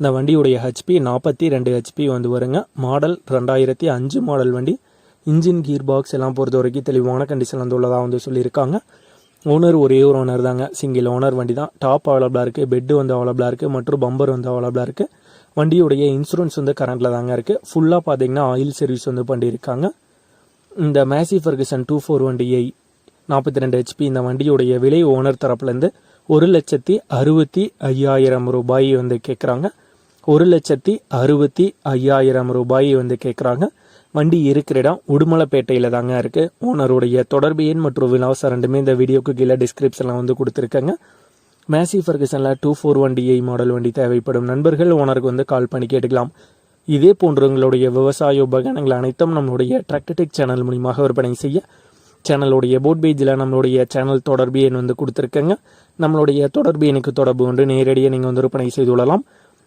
இந்த வண்டியுடைய ஹெச்பி நாற்பத்தி ரெண்டு ஹெச்பி வந்து வருங்க மாடல் ரெண்டாயிரத்தி அஞ்சு மாடல் வண்டி. இன்ஜின் கீர் பாக்ஸ் எல்லாம் பொறுத்த வரைக்கும் தெளிவான கண்டிஷன் வந்து உள்ளதாக வந்து சொல்லியிருக்காங்க. ஓனர் ஒரே ஒரு ஓனர் தாங்க. சிங்கிள் ஓனர் வண்டி தான். டாப் அவைலபிளாக இருக்குது பெட்டு வந்து அவைலபிளாக இருக்குது மற்றும் பம்பர் வந்து அவைலபிளாக இருக்குது வண்டியுடைய இன்சூரன்ஸ் வந்து கரண்ட்டில் தாங்க இருக்குது ஃபுல்லாக பார்த்தீங்கன்னா ஆயில் சர்வீஸ் வந்து பண்ணியிருக்காங்க. இந்த மேசி ஃபர்கசன் டூ ஃபோர் வண்டியை நாற்பத்தி ரெண்டு ஹெச்பி இந்த வண்டியுடைய விலை ஓனர் தரப்புலேருந்து ஒரு லட்சத்தி அறுபத்தி ஐயாயிரம் ரூபாய் வந்து கேட்குறாங்க ஒரு லட்சத்தி அறுபத்தி ஐயாயிரம் ரூபாய் வந்து கேட்குறாங்க வண்டி இருக்கிற இடம் உடுமலைப்பேட்டையில் தாங்க இருக்குது ஓனருடைய தொடர்பு எண் மற்றும் விலாசம் ரெண்டுமே இந்த வீடியோக்கு கீழே டிஸ்கிரிப்ஷனில் வந்து கொடுத்துருக்கேங்க. Massey ஃபர்கசனில் two four one D I model வண்டி தேவைப்படும் நண்பர்கள் ஓனருக்கு வந்து கால் பண்ணி கேட்டுக்கலாம். இதே போன்றவங்களுடைய விவசாய உபகரணங்கள் அனைத்தும் நம்மளுடைய ட்ராக்டடிக் சேனல் மூலியமாக விற்பனை செய்ய சேனலுடைய போட் பேஜில் நம்மளுடைய சேனல் தொடர்பு எண் வந்து கொடுத்துருக்கேங்க. நம்மளுடைய தொடர்பு எண்ணுக்கு தொடர்பு கொண்டு நேரடியாக நீங்கள் வந்து விற்பனை செய்து கொள்ளலாம்.